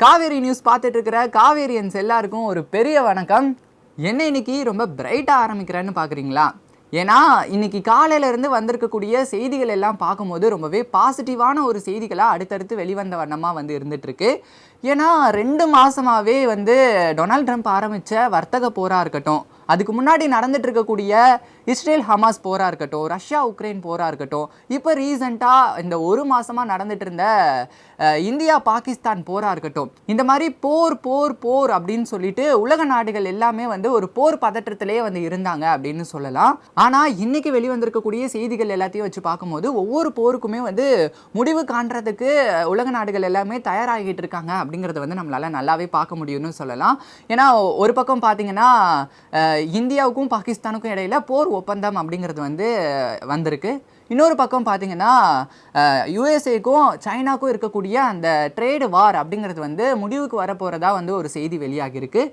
Kaveri news பார்த்துட்டு இருக்கிற காவேரியன்ஸ் எல்லாருக்கும் ஒரு பெரிய வணக்கம். என்ன இன்னைக்கு ரொம்ப பிரைட்டாக ஆரம்பிக்கிறேன்னு பார்க்குறீங்களா ஏன்னா இன்னைக்கு காலையிலேருந்து வந்திருக்கக்கூடிய செய்திகள் எல்லாம் பார்க்கும்போது ரொம்பவே பாசிட்டிவான ஒரு செய்திகளாக அடுத்தடுத்து வெளிவந்த வண்ணமாக வந்து இருந்துகிட்ருக்கு ஏன்னா ரெண்டு மாதமாகவே வந்து டொனால்ட் ட்ரம்ப் ஆரம்பிச்ச வர்த்தக போராக இருக்கட்டும் அதுக்கு முன்னாடி நடந்துட்டு இருக்கக்கூடிய இஸ்ரேல் ஹமாஸ் போராக இருக்கட்டும் ரஷ்யா உக்ரைன் போராக இருக்கட்டும் இப்போ ரீசெண்டாக இந்த ஒரு மாதமாக நடந்துட்டு இருந்த இந்தியா பாகிஸ்தான் போராக இருக்கட்டும் இந்த மாதிரி போர் போர் போர் அப்படின்னு சொல்லிட்டு உலக நாடுகள் எல்லாமே வந்து ஒரு போர் பதற்றத்திலேயே வந்து இருந்தாங்க அப்படின்னு சொல்லலாம். ஆனால் இன்னைக்கு வெளிவந்திருக்கக்கூடிய செய்திகள் எல்லாத்தையும் வச்சு பார்க்கும்போது ஒவ்வொரு போருக்குமே வந்து முடிவு காண்றதுக்கு உலக நாடுகள் எல்லாமே தயாராகிட்டு இருக்காங்க அப்படிங்கிறத வந்து நம்மளால நல்லாவே பார்க்க முடியும்னு சொல்லலாம். ஏன்னா ஒரு பக்கம் பார்த்தீங்கன்னா இந்தியாவுக்கும் பாகிஸ்தானுக்கும் இடையில போர் ஒப்பந்தம் அப்படிங்கிறது வந்து வந்திருக்கு. இன்னொரு பக்கம் பார்த்தீங்கன்னா யுஎஸ்ஏக்கும் சைனாக்கும் இருக்கக்கூடிய அந்த ட்ரேடு வார் அப்படிங்கிறது வந்து முடிவுக்கு வரப்போகிறதா வந்து ஒரு செய்தி வெளியாகியிருக்கு.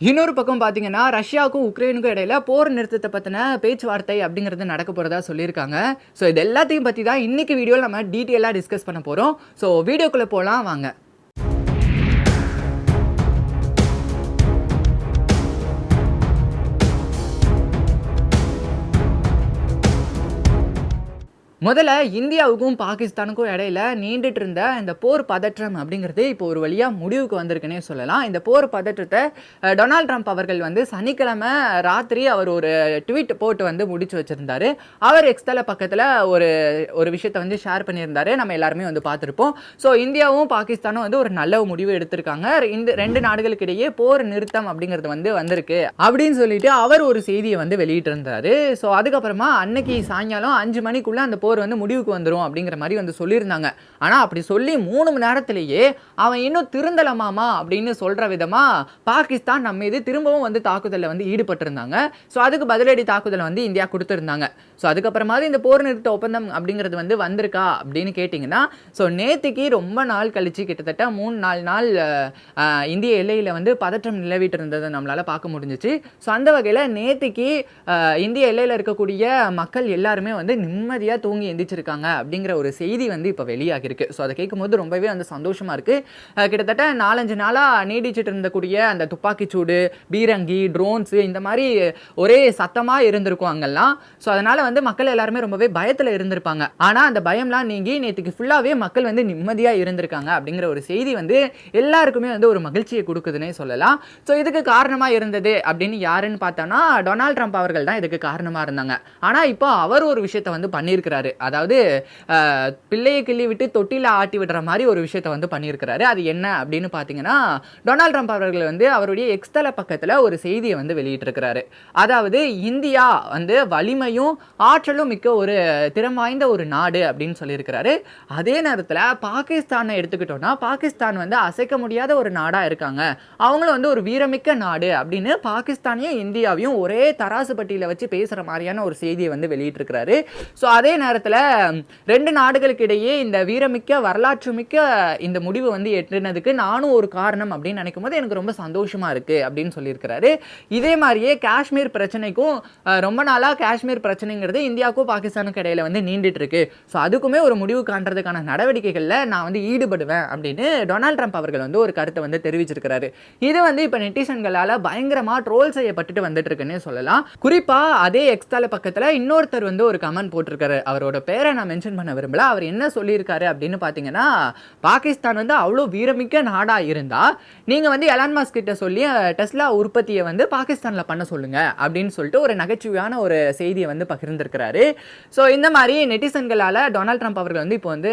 இன்னொரு பக்கம் பார்த்தீங்கன்னா ரஷ்யாவுக்கும் உக்ரைனுக்கும் இடையில போர் நிறுத்தத்தை பற்றின பேச்சுவார்த்தை அப்படிங்கிறது நடக்க போகிறதா சொல்லியிருக்காங்க. ஸோ இது எல்லாத்தையும் பற்றி தான் இன்னைக்கு வீடியோவில் நம்ம டீட்டெயிலாக டிஸ்கஸ் பண்ண போகிறோம் ஸோ வீடியோக்குள்ளே போகலாம் வாங்க. முதல்ல இந்தியாவுக்கும் பாகிஸ்தானுக்கும் இடையில நீண்டுட்டு இருந்த இந்த போர் பதற்றம் அப்படிங்கிறது இப்போ ஒரு வழியாக முடிவுக்கு வந்திருக்குன்னே சொல்லலாம். இந்த போர் பதற்றத்தை டொனால்ட் ட்ரம்ப் அவர்கள் வந்து சனிக்கிழமை ராத்திரி அவர் ஒரு ட்வீட் போட்டு வந்து முடிச்சு வச்சிருந்தாரு. அவர் எக்ஸ்தல பக்கத்தில் ஒரு ஒரு விஷயத்தை வந்து ஷேர் பண்ணியிருந்தாரு. நம்ம எல்லாருமே வந்து பார்த்துருப்போம். ஸோ இந்தியாவும் பாகிஸ்தானும் வந்து ஒரு நல்ல முடிவு எடுத்திருக்காங்க. இந்த ரெண்டு நாடுகளுக்கு இடையே போர் நிறுத்தம் அப்படிங்கிறது வந்து வந்திருக்கு அப்படின்னு சொல்லிட்டு அவர் ஒரு செய்தியை வந்து வெளியிட்டிருந்தார். ஸோ அதுக்கப்புறமா அன்னைக்கு சாயங்காலம் அஞ்சு மணிக்குள்ளே அந்த போர் வந்து முடிவுக்கு வந்துடும் அப்படிங்கிற மாதிரி வந்து சொல்லியிருந்தாங்க. ஆனால் அப்படி சொல்லி மூணு மணி நேரத்திலேயே அவன் இன்னும் திருந்தலமாமா அப்படின்னு சொல்ற விதமா பாகிஸ்தான் நம்ம இது திரும்பவும் வந்து தாக்குதலில் வந்து ஈடுபட்டிருந்தாங்க. ஸோ அதுக்கு பதிலடி தாக்குதலை வந்து இந்தியா கொடுத்துருந்தாங்க. ஸோ அதுக்கப்புறமாவது இந்த போர் நிறுத்த ஒப்பந்தம் அப்படிங்கிறது வந்து வந்திருக்கா அப்படின்னு கேட்டிங்கன்னா ஸோ நேத்திக்கு ரொம்ப நாள் கழிச்சு கிட்டத்தட்ட மூணு நாலு நாள் இந்திய எல்லையில் வந்து பதற்றம் நிலவிட்டு இருந்ததை நம்மளால் பார்க்க முடிஞ்சிச்சு. ஸோ அந்த வகையில் நேத்திக்கு இந்திய எல்லையில் இருக்கக்கூடிய மக்கள் எல்லாருமே வந்து நிம்மதியாக தூங்கி எந்திரிச்சிருக்காங்க அப்படிங்கிற ஒரு செய்தி வந்து இப்போ வெளியாகிருக்கு ஸோ அதை கேட்கும்போது ரொம்பவே வந்து சந்தோஷமாக இருக்குது கிட்டத்தட்ட நாலஞ்சு நாளாக நீடிச்சிட்டு இருந்தக்கூடிய அந்த துப்பாக்கிச்சூடு பீரங்கி ட்ரோன்ஸு இந்த மாதிரி ஒரே சத்தமாக இருந்திருக்கும் அங்கெல்லாம். ஸோ அதனால் வந்து மக்கள் எல்லாருமே ரொம்பவே பயத்தில் இருந்திருப்பாங்க. ஆனால் அந்த பயம்லாம் நீங்கி நேற்றுக்கு ஃபுல்லாகவே மக்கள் வந்து நிம்மதியாக இருந்திருக்காங்க அப்படிங்கிற ஒரு செய்தி வந்து எல்லாருக்குமே வந்து ஒரு மகிழ்ச்சியை கொடுக்குதுன்னே சொல்லலாம். ஸோ இதுக்கு காரணமாக இருந்தது அப்படின்னு யாருன்னு பார்த்தோன்னா டொனால்ட் ட்ரம்ப் அவர்கள் தான் இதுக்கு காரணமாக இருந்தாங்க. ஆனால் இப்போ அவர் ஒரு விஷயத்தை வந்து பண்ணியிருக்கிறாரு. அதாவது பிள்ளையை கிள்ளி விட்டு தொட்டியில் ஆட்டி விடுற மாதிரி ஒரு விஷயத்தை வந்து பண்ணியிருக்கிறாரு. அது என்ன அப்படின்னு பார்த்தீங்கன்னா டொனால்ட் ட்ரம்ப் அவர்கள் வந்து அவருடைய எக்ஸ்தல பக்கத்தில் ஒரு செய்தியை வந்து வெளியிட்டிருக்கிறாரு. அதாவது இந்தியா வந்து வலிமையும் ஆற்றலும் மிக்க ஒரு திறம் வாய்ந்த ஒரு நாடு அப்படின்னு சொல்லியிருக்கிறாரு. அதே நேரத்தில் பாகிஸ்தானை எடுத்துக்கிட்டோம்னா பாகிஸ்தான் வந்து அசைக்க முடியாத ஒரு நாடாக இருக்காங்க. அவங்களும் வந்து ஒரு வீரமிக்க நாடு அப்படின்னு பாகிஸ்தானையும் இந்தியாவையும் ஒரே தராசு பட்டியில் வச்சு பேசுகிற மாதிரியான ஒரு செய்தியை வந்து வெளியிட்டிருக்கிறாரு. ஸோ அதே நேரத்தில் ரெண்டு நாடுகளுக்கு இடையே இந்த வீரமிக்க வரலாற்று மிக்க இந்த முடிவு வந்து எட்டுனதுக்கு நானும் ஒரு காரணம் அப்படின்னு நினைக்கும் போது எனக்கு ரொம்ப சந்தோஷமா இருக்கு அப்படின்னு சொல்லியிருக்கிறாரு. இதே மாதிரியே காஷ்மீர் பிரச்சனைக்கும் ரொம்ப நாளாக காஷ்மீர் பிரச்சனைங்கிறது இந்தியாவுக்கும் பாகிஸ்தானுக்கும் இடையில வந்து நீண்டுட்டுருக்கு ஸோ அதுக்குமே ஒரு முடிவு காண்றதுக்கான நடவடிக்கைகளில் நான் வந்து ஈடுபடுவேன் அப்படின்னு டொனால்ட் ட்ரம்ப் அவர்கள் வந்து ஒரு கருத்தை வந்து தெரிவிச்சிருக்கிறாரு. இது வந்து இப்போ நெட்டிசன்களால் பயங்கரமாக ட்ரோல் செய்யப்பட்டுட்டு வந்துட்டு இருக்குன்னே சொல்லலாம். குறிப்பாக அதே எக்ஸ்தால பக்கத்தில் இன்னொருத்தர் வந்து ஒரு கமெண்ட் போட்டிருக்காரு. அவரோட பேரை நான் மென்ஷன் பண்ண விரும்பல. அவர் என்ன சொல்லியிருக்காரு அப்படின்னு பார்த்தீங்கன்னா பாகிஸ்தான் வந்து அவ்வளோ வீரமிக்க நாடாக இருந்தால் நீங்கள் வந்து எலான்மாஸ் கிட்ட சொல்லி டெஸ்லா உற்பத்தியை வந்து பாகிஸ்தானில் பண்ண சொல்லுங்கள் அப்படின்னு சொல்லிட்டு ஒரு நகைச்சுவையான ஒரு செய்தியை வந்து பகிர்ந்திருக்கிறாரு. ஸோ இந்த மாதிரி நெட்டிசன்களால் டொனால்ட் ட்ரம்ப் அவர்கள் வந்து இப்போ வந்து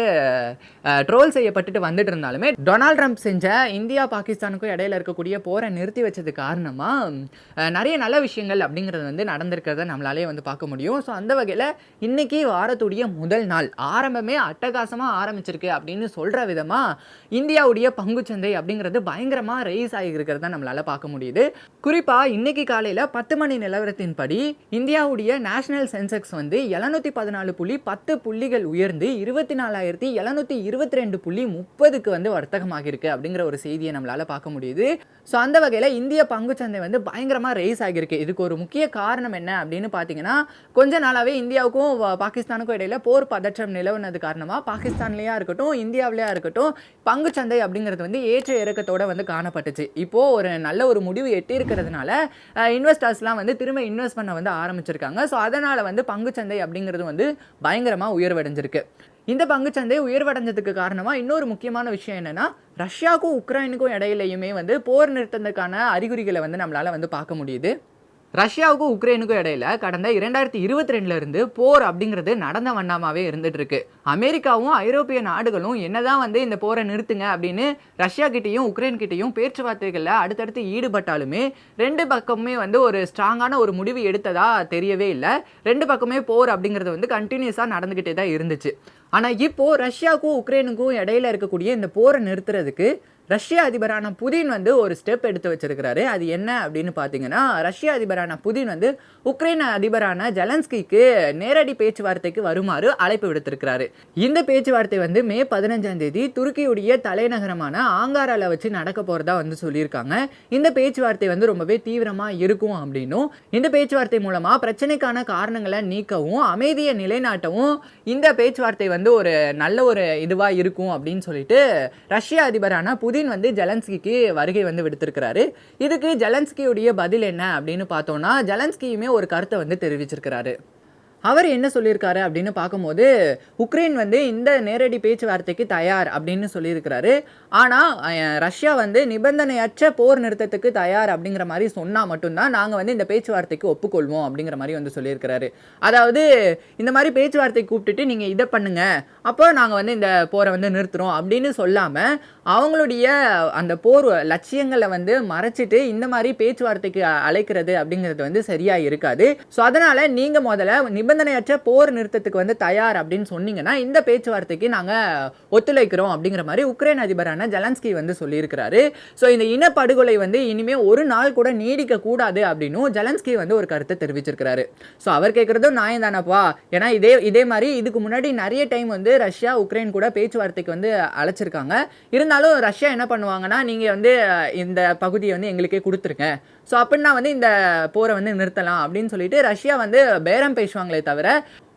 ட்ரோல் செய்யப்பட்டுட்டு வந்துட்டு இருந்தாலுமே டொனால்ட் ட்ரம்ப் செஞ்ச இந்தியா பாகிஸ்தானுக்கும் இடையில இருக்கக்கூடிய போரை நிறுத்தி வச்சது காரணமாக நிறைய நல்ல விஷயங்கள் அப்படிங்கிறது வந்து நடந்திருக்கிறத நம்மளாலே வந்து பார்க்க முடியும். ஸோ அந்த வகையில் இன்னைக்கு வாரத்துடைய முதல் நாள். ஆரம்பமே அட்டகாசமாக ஆரம்பிச்சிருக்கு அப்படின்னு சொல்கிற விதமாக இந்தியாவுடைய பங்குச்சந்தை அப்படிங்கிறது பயங்கரமாக ரைஸ் ஆகியிருக்கிறத நம்மளால் பார்க்க முடியுது. குறிப்பாக இன்றைக்கி காலையில் பத்து மணி நிலவரத்தின்படி இந்தியாவுடைய நேஷனல் சென்செக்ஸ் வந்து எழுநூற்றி பதினாலு புள்ளி பத்து புள்ளிகள் உயர்ந்து இருபத்தி நாலாயிரத்தி எழுநூற்றி இருபத்தி ரெண்டு புள்ளி முப்பதுக்கு வந்து வர்த்தகமாகிருக்கு அப்படிங்கிற ஒரு செய்தியை நம்மளால் பார்க்க முடியுது. ஸோ அந்த வகையில் இந்திய பங்குச்சந்தை வந்து பயங்கரமாக ரைஸ் ஆகியிருக்கு. இதுக்கு ஒரு முக்கிய காரணம் என்ன அப்படின்னு பார்த்தீங்கன்னா கொஞ்ச நாளாகவே இந்தியாவுக்கும் பாகிஸ்தானுக்கும் இடையில போர் பதற்றம் நிலவுனது காரணமா பாகிஸ்தான்லயா இருக்கட்டும் இந்தியாவிலேயா இருக்கட்டும் பங்குச்சந்தை அப்படிங்கிறது வந்து ஏற்ற இறக்கத்தோட வந்து காணப்பட்டுச்சு. இப்போ ஒரு நல்ல ஒரு முடிவு எட்டி இருக்கிறதுனால இன்வெஸ்டர்ஸ்லாம் வந்து திரும்ப இன்வெஸ்ட் பண்ண வந்து ஆரம்பிச்சிருக்காங்க. ஸோ அதனால வந்து பங்குச்சந்தை அப்படிங்கிறது வந்து பயங்கரமா உயர்வடைஞ்சிருக்கு. இந்த பங்குச்சந்தை உயர்வடைஞ்சதுக்கு காரணமாக இன்னொரு முக்கியமான விஷயம் என்னென்னா ரஷ்யாவுக்கும் உக்ரைனுக்கும் இடையிலையுமே வந்து போர் நிறுத்தத்துக்கான அறிகுறிகளை வந்து நம்மளால் வந்து பார்க்க முடியுது. ரஷ்யாவுக்கும் உக்ரைனுக்கும் இடையில கடந்த இரண்டாயிரத்தி இருபத்தி ரெண்டுல இருந்து போர் அப்படிங்கிறது நடந்த வண்ணமாவே இருந்துட்டு இருக்கு அமெரிக்காவும் ஐரோப்பிய நாடுகளும் என்னதான் வந்து இந்த போரை நிறுத்துங்க அப்படின்னு ரஷ்யா கிட்டேயும் உக்ரைன் கிட்டேயும் பேச்சுவார்த்தைகளில் அடுத்தடுத்து ஈடுபட்டாலுமே ரெண்டு பக்கமுமே வந்து ஒரு ஸ்ட்ராங்கான ஒரு முடிவு எடுத்ததா தெரியவே இல்லை. ரெண்டு பக்கமே போர் அப்படிங்கிறது வந்து கண்டினியூஸாக நடந்துக்கிட்டே தான் இருந்துச்சு. ஆனால் இப்போது ரஷ்யாவுக்கும் உக்ரைனுக்கும் இடையில இருக்கக்கூடிய இந்த போரை நிறுத்துறதுக்கு ரஷ்ய அதிபரான புதின் வந்து ஒரு ஸ்டெப் எடுத்து வச்சிருக்கிறாரு. அது என்ன அப்படின்னு பார்த்தீங்கன்னா ரஷ்ய அதிபரான புதின் வந்து உக்ரைன் அதிபரான ஜெலன்ஸ்கிக்கு நேரடி பேச்சுவார்த்தைக்கு வருமாறு அழைப்பு விடுத்திருக்கிறாரு. இந்த பேச்சுவார்த்தை வந்து மே பதினஞ்சாம் தேதி துருக்கியுடைய தலைநகரமான ஆங்காராவில் வச்சு நடக்க போகிறதா வந்து சொல்லியிருக்காங்க. இந்த பேச்சுவார்த்தை வந்து ரொம்பவே தீவிரமாக இருக்கும் அப்படின்னும் இந்த பேச்சுவார்த்தை மூலமாக பிரச்சனைக்கான காரணங்களை நீக்கவும் அமைதியை நிலைநாட்டவும் இந்த பேச்சுவார்த்தை வந்து ஒரு நல்ல ஒரு இதுவாக இருக்கும் அப்படின்னு சொல்லிட்டு ரஷ்ய அதிபரான புதின் வந்து ஜெலன்ஸ்கிக்கு வருகை வந்து விடுத்திருக்கிறாரு. இதுக்கு ஜெலன்ஸ்கியுடைய பதில் என்ன அப்படின்னு பார்த்தோம்னா ஜெலன்ஸ்கியுமே ஒரு கருத்தை வந்து தெரிவிச்சிருக்கிறாரு. அவர் என்ன சொல்லியிருக்காரு அப்படின்னு பார்க்கும்போது உக்ரைன் வந்து இந்த நேரடி பேச்சுவார்த்தைக்கு தயார் அப்படின்னு சொல்லியிருக்கிறாரு. ஆனால் ரஷ்யா வந்து நிபந்தனையற்ற போர் நிறுத்தத்துக்கு தயார் அப்படிங்கிற மாதிரி சொன்னால் மட்டும்தான் நாங்கள் வந்து இந்த பேச்சுவார்த்தைக்கு ஒப்புக்கொள்வோம் அப்படிங்கிற மாதிரி வந்து சொல்லியிருக்கிறாரு. அதாவது இந்த மாதிரி பேச்சுவார்த்தை கூப்பிட்டுட்டு நீங்கள் இதை பண்ணுங்க அப்போ நாங்கள் வந்து இந்த போரை வந்து நிறுத்துறோம் அப்படின்னு சொல்லாமல் அவங்களுடைய அந்த போர் லட்சியங்களை வந்து மறைச்சிட்டு இந்த மாதிரி பேச்சுவார்த்தைக்கு அழைக்கிறது அப்படிங்கிறது வந்து சரியாக இருக்காது ஸோ அதனால் நீங்கள் முதல்ல நிபந்தனையற்ற போர் நிறுத்தத்துக்கு வந்து தயார் அப்படின்னு சொன்னீங்கன்னா இந்த பேச்சுவார்த்தைக்கு நாங்கள் ஒத்துழைக்கிறோம் அப்படிங்கிற மாதிரி உக்ரைன் அதிபரான ஜலன்ஸ்கி வந்து சொல்லியிருக்கிறாரு. ஸோ இந்த இனப்படுகொலை வந்து இனிமே ஒரு நாள் கூட நீடிக்க கூடாது அப்படின்னும் ஜலன்ஸ்கி வந்து ஒரு கருத்தை தெரிவிச்சிருக்கிறாரு. ஸோ அவர் கேட்குறதும் நியாயம் தானப்பா ஏன்னா இதே இதே மாதிரி இதுக்கு முன்னாடி நிறைய டைம் வந்து ரஷ்யா உக்ரைன் கூட பேச்சுவார்த்தைக்கு வந்து அழைச்சிருக்காங்க. இருந்தாலும் ரஷ்யா என்ன பண்ணுவாங்கன்னா நீங்கள் வந்து இந்த பகுதியை வந்து எங்களுக்கே கொடுத்துருங்க. ஸோ அப்படின்னா வந்து இந்த போரை வந்து நிறுத்தலாம் அப்படின்னு சொல்லிட்டு ரஷ்யா வந்து பேரம் பேசுவாங்களே தவிர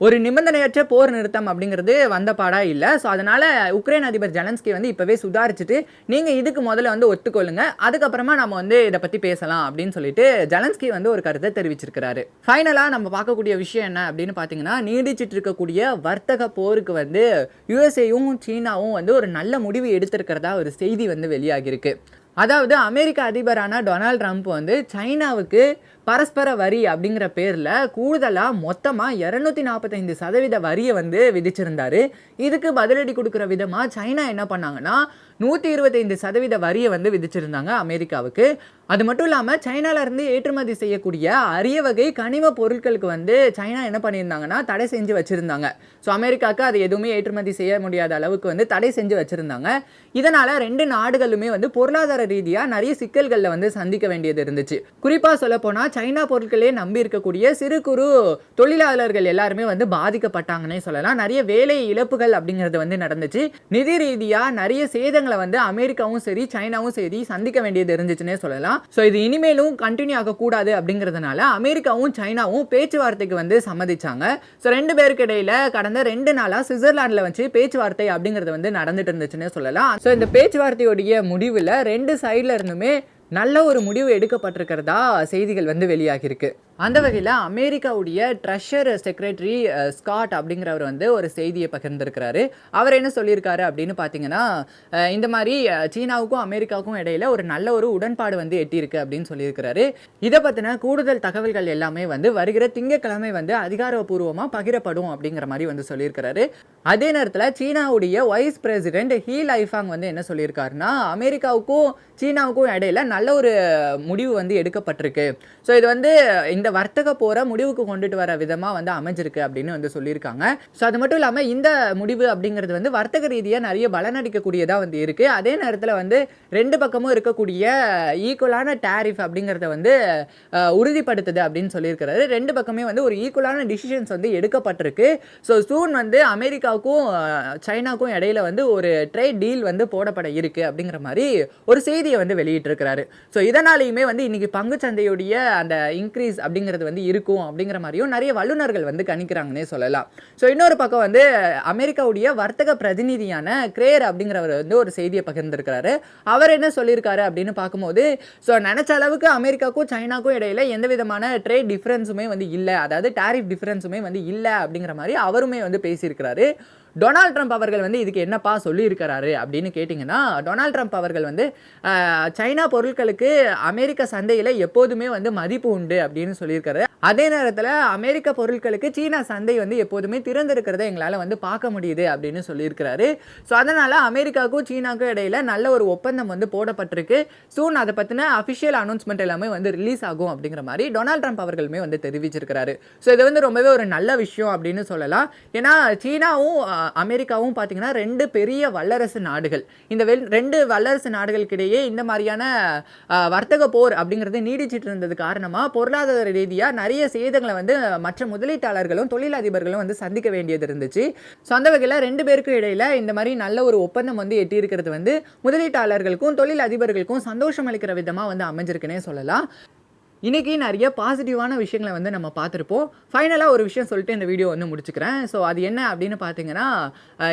ஒரு நிபந்தனையற்ற போர் நிறுத்தம் அப்படிங்கிறது வந்த பாடா இல்லை. ஸோ அதனால் உக்ரைன் அதிபர் ஜெலன்ஸ்கி வந்து இப்போவே சுதாரிச்சுட்டு நீங்கள் இதுக்கு முதல்ல வந்து ஒத்துக்கொள்ளுங்க அதுக்கப்புறமா நம்ம வந்து இதை பற்றி பேசலாம் அப்படின்னு சொல்லிட்டு ஜெலன்ஸ்கி வந்து ஒரு கருத்தை தெரிவிச்சிருக்கிறாரு. ஃபைனலாக நம்ம பார்க்கக்கூடிய விஷயம் என்ன அப்படின்னு பார்த்தீங்கன்னா நீடிச்சிட்டு இருக்கக்கூடிய வர்த்தக போருக்கு வந்து யுஎஸ்ஏயும் சீனாவும் வந்து ஒரு நல்ல முடிவு எடுத்திருக்கிறதா ஒரு செய்தி வந்து வெளியாகியிருக்கு. அதாவது அமெரிக்க அதிபரான டொனால்ட் ட்ரம்ப் வந்து சைனாவுக்கு பரஸ்பர வரி அப்படிங்கிற பேரில் கூடுதலாக மொத்தமாக இரநூத்தி நாற்பத்தைந்து சதவீத வரியை வந்து விதிச்சிருந்தாரு. இதுக்கு பதிலடி கொடுக்குற விதமாக சைனா என்ன பண்ணாங்கன்னா நூற்றி இருபத்தைந்து சதவீத வரியை வந்து விதிச்சிருந்தாங்க அமெரிக்காவுக்கு. அது மட்டும் இல்லாமல் சைனாலேருந்து ஏற்றுமதி செய்யக்கூடிய அரிய வகை கனிம பொருட்களுக்கு வந்து சைனா என்ன பண்ணியிருந்தாங்கன்னா தடை செஞ்சு வச்சுருந்தாங்க. ஸோ அமெரிக்காவுக்கு அது எதுவுமே ஏற்றுமதி செய்ய முடியாத அளவுக்கு வந்து தடை செஞ்சு வச்சுருந்தாங்க. இதனால் ரெண்டு நாடுகளுமே வந்து பொருளாதார ரீதியாக நிறைய சிக்கல்களில் வந்து சந்திக்க வேண்டியது இருந்துச்சு. குறிப்பாக சொல்லப்போனால் சைனா பொருட்களே நம்பி இருக்கக்கூடிய சிறு குறு தொழிலாளர்கள் எல்லாருமே வந்து பாதிக்கப்பட்டாங்கன்னே சொல்லலாம். நிறைய வேலை இழப்புகள் அப்படிங்கிறது வந்து நடந்துச்சு. நிதி ரீதியாக நிறைய சேதங்களை வந்து அமெரிக்காவும் சரி சைனாவும் சரி சந்திக்க வேண்டியது இருந்துச்சுன்னே சொல்லலாம். ஸோ இது இனிமேலும் கண்டினியூ ஆகக்கூடாது அப்படிங்கிறதுனால அமெரிக்காவும் சைனாவும் பேச்சுவார்த்தைக்கு வந்து சம்மதிச்சாங்க. ஸோ ரெண்டு பேருக்கு இடையில கடந்த ரெண்டு நாளாக சுவிட்சர்லாண்டில் வச்சு பேச்சுவார்த்தை அப்படிங்கிறது வந்து நடந்துட்டு இருந்துச்சுன்னே சொல்லலாம். ஸோ இந்த பேச்சுவார்த்தையுடைய முடிவில் ரெண்டு சைடில் இருந்துமே நல்ல ஒரு முடிவு எடுக்கப்பட்டிருக்கிறதா செய்திகள் வந்து வெளியாகியிருக்கு. அந்த வகையில் அமெரிக்காவுடைய ட்ரெஷர் செக்ரட்டரி ஸ்காட் அப்படிங்கிறவர் வந்து ஒரு செய்தியை பகிர்ந்திருக்கிறாரு. அவர் என்ன சொல்லியிருக்காரு அப்படின்னு பார்த்தீங்கன்னா இந்த மாதிரி சீனாவுக்கும் அமெரிக்காவுக்கும் இடையில ஒரு நல்ல ஒரு உடன்பாடு வந்து எட்டியிருக்கு அப்படின்னு சொல்லியிருக்கிறாரு. இதை பற்றின கூடுதல் தகவல்கள் எல்லாமே வந்து வருகிற திங்கக்கிழமை வந்து அதிகாரப்பூர்வமாக பகிரப்படும் அப்படிங்கிற மாதிரி வந்து சொல்லியிருக்கிறாரு. அதே நேரத்தில் சீனாவுடைய வைஸ் பிரசிடென்ட் ஹீ லைஃபாங் வந்து என்ன சொல்லியிருக்காருன்னா அமெரிக்காவுக்கும் சீனாவுக்கும் இடையில நல்ல ஒரு முடிவு வந்து எடுக்கப்பட்டிருக்கு. ஸோ இது வந்து இந்த வர்த்தக போரை முடிவுக்கு கொண்டுட்டு வர விதமாக வந்து அமைஞ்சிருக்கு அப்படின்னு வந்து சொல்லியிருக்காங்க. ஸோ அது மட்டும் இல்லாமல் இந்த முடிவு அப்படிங்கிறது வந்து வர்த்தக ரீதியாக நிறைய பலனடிக்கக்கூடியதாக வந்து இருக்குது அதே நேரத்தில் வந்து ரெண்டு பக்கமும் இருக்கக்கூடிய ஈக்குவலான டேரிஃப் அப்படிங்கிறத வந்து உறுதிப்படுத்துது அப்படின்னு சொல்லியிருக்கிறாரு. ரெண்டு பக்கமே வந்து ஒரு ஈக்குவலான டிசிஷன்ஸ் வந்து எடுக்கப்பட்டிருக்கு. ஸோ சூன் வந்து அமெரிக்காவுக்கும் சைனாக்கும் சைனாவுக்கும் இடையில வந்து ஒரு ட்ரேட் டீல் வந்து போடப்பட இருக்கு அப்படிங்கிற மாதிரி ஒரு செய்தியை வந்து வெளியிட்டிருக்கிறாரு. ஸோ இதனாலையுமே வந்து இன்னைக்கு பங்குச்சந்தையுடைய அந்த இன்க்ரீஸ் அப்படிங்கிறது வந்து இருக்கும் அப்படிங்கிற மாதிரியும் நிறைய வல்லுநர்கள் வந்து கணிக்கிறாங்கன்னே சொல்லலாம். ஸோ இன்னொரு பக்கம் வந்து அமெரிக்காவுடைய வர்த்தக பிரதிநிதியான கிரேயர் அப்படிங்கிறவர் வந்து ஒரு செய்தியை பகிர்ந்திருக்கிறாரு. அவர் என்ன சொல்லியிருக்காரு அப்படின்னு பார்க்கும்போது ஸோ நினச்ச அளவுக்கு அமெரிக்காவுக்கும் சைனாக்கும் இடையில எந்த விதமான ட்ரேட் டிஃப்ரென்ஸுமே வந்து இல்லை. அதாவது டாரிஃப் டிஃப்ரென்ஸுமே வந்து இல்லை அப்படிங்கிற மாதிரி அவருமே வந்து பேசியிருக்கிறாரு. டொனால்ட் ட்ரம்ப் அவர்கள் வந்து இதுக்கு என்னப்பா சொல்லியிருக்கிறாரு அப்படின்னு கேட்டிங்கன்னா டொனால்ட் ட்ரம்ப் அவர்கள் வந்து சைனா பொருட்களுக்கு அமெரிக்க சந்தையில் எப்போதுமே வந்து மதிப்பு உண்டு அப்படின்னு சொல்லியிருக்காரு. அதே நேரத்தில் அமெரிக்க பொருட்களுக்கு சீனா சந்தை வந்து எப்போதுமே திறந்திருக்கிறத எங்களால் வந்து பார்க்க முடியுது அப்படின்னு சொல்லியிருக்கிறாரு. ஸோ அதனால் அமெரிக்காவுக்கும் சீனாவுக்கும் இடையில் நல்ல ஒரு ஒப்பந்தம் வந்து போடப்பட்டிருக்கு. சூன் அதை பற்றின அஃபிஷியல் அனௌன்ஸ்மெண்ட் எல்லாமே வந்து ரிலீஸ் ஆகும் அப்படிங்கிற மாதிரி டொனால்ட் ட்ரம்ப் அவர்களுமே வந்து தெரிவிச்சிருக்கிறாரு. ஸோ இது வந்து ரொம்பவே ஒரு நல்ல விஷயம் அப்படின்னு சொல்லலாம். ஏன்னா சீனாவும் அமெரிக்காவும் பார்த்தீங்கன்னா ரெண்டு பெரிய வல்லரசு நாடுகள். இந்த வெல் ரெண்டு வல்லரசு நாடுகளுக்கிடையே இந்த மாதிரியான வர்த்தக போர் அப்படிங்கிறது நீடிச்சிட்டு இருந்தது காரணமாக பொருளாதார ரீதியாக நிறைய சேதங்களை வந்து மற்ற முதலீட்டாளர்களும் தொழிலதிபர்களும் வந்து சந்திக்க வேண்டியது இருந்துச்சு. ஸோ அந்த வகையில் ரெண்டு பேருக்கும் இடையில் இந்த மாதிரி நல்ல ஒரு ஒப்பந்தம் வந்து எட்டியிருக்கிறது வந்து முதலீட்டாளர்களுக்கும் தொழில் அதிபர்களுக்கும் சந்தோஷம் அளிக்கிற விதமாக வந்து அமைஞ்சிருக்குன்னே சொல்லலாம். இன்றைக்கி நிறைய பாசிட்டிவான விஷயங்களை வந்து நம்ம பார்த்துருப்போம். ஃபைனலாக ஒரு விஷயம் சொல்லிட்டு இந்த வீடியோ வந்து முடிச்சுக்கிறேன். ஸோ அது என்ன அப்படின்னு பார்த்தீங்கன்னா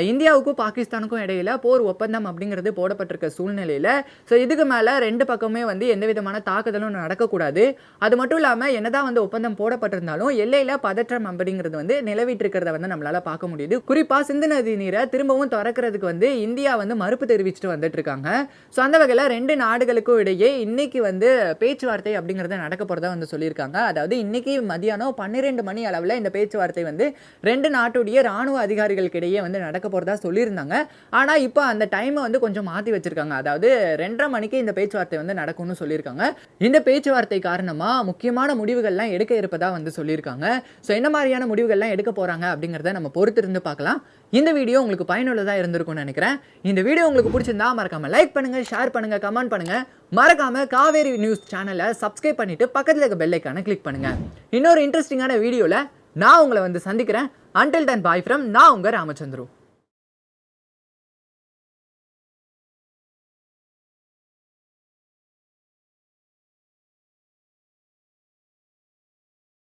இந்தியாவுக்கும் பாகிஸ்தானுக்கும் இடையில போர் ஒப்பந்தம் அப்படிங்கிறது போடப்பட்டிருக்க சூழ்நிலையில். ஸோ இதுக்கு மேலே ரெண்டு பக்கமே வந்து எந்த விதமான தாக்குதலும் நடக்கக்கூடாது. அது மட்டும் இல்லாமல் என்னதான் வந்து ஒப்பந்தம் போடப்பட்டிருந்தாலும் எல்லையில் பதற்றம் அப்படிங்கிறது வந்து நிலவிட்டு இருக்கிறத வந்து நம்மளால் பார்க்க முடியுது. குறிப்பாக சிந்து நதி நீரை திரும்பவும் திறக்கிறதுக்கு வந்து இந்தியா வந்து மறுப்பு தெரிவிச்சுட்டு வந்துட்டு இருக்காங்க. ஸோ அந்த வகையில் ரெண்டு நாடுகளுக்கும் இடையே இன்னைக்கு வந்து பேச்சுவார்த்தை அப்படிங்கிறத நடக்க போகிறதா வந்து சொல்லியிருக்காங்க. அதாவது இன்னைக்கு மதியானம் பன்னிரெண்டு மணி அளவில் இந்த பேச்சுவார்த்தை வந்து ரெண்டு நாட்டுடைய ராணுவ அதிகாரிகளுக்கு இடையே வந்து நடக்க போகிறதா சொல்லியிருந்தாங்க. ஆனால் இப்போ அந்த டைமை வந்து கொஞ்சம் மாற்றி வச்சிருக்காங்க. அதாவது ரெண்டரை மணிக்கு இந்த பேச்சுவார்த்தை வந்து நடக்கும்னு சொல்லியிருக்காங்க. இந்த பேச்சுவார்த்தை காரணமாக முக்கியமான முடிவுகள்லாம் எடுக்க இருப்பதா வந்து சொல்லியிருக்காங்க. ஸோ என்ன மாதிரியான முடிவுகள்லாம் எடுக்க போகிறாங்க அப்படிங்கிறத நம்ம பொறுத்திருந்து பார்க்கலாம். இந்த வீடியோ உங்களுக்கு பயனுள்ளதாக இருந்திருக்கும்னு நினைக்கிறேன். இந்த வீடியோ உங்களுக்கு பிடிச்சிருந்தா மறக்காமல் லைக் பண்ணுங்கள் ஷேர் பண்ணுங்கள் கமெண்ட் பண்ணுங்கள் மறக்காமல் காவேரி நியூஸ் சேனலை சப்ஸ்கிரைப் பண்ணிட்டு பக்கத்தில் இருக்க பெல்லைக்கான கிளிக் பண்ணுங்கள் இன்னொரு இன்ட்ரெஸ்டிங்கான வீடியோவில் நான் உங்களை வந்து சந்திக்கிறேன். அன்டில் தன் பாய் ஃப்ரம் நான் உங்கள் ராமச்சந்திரு.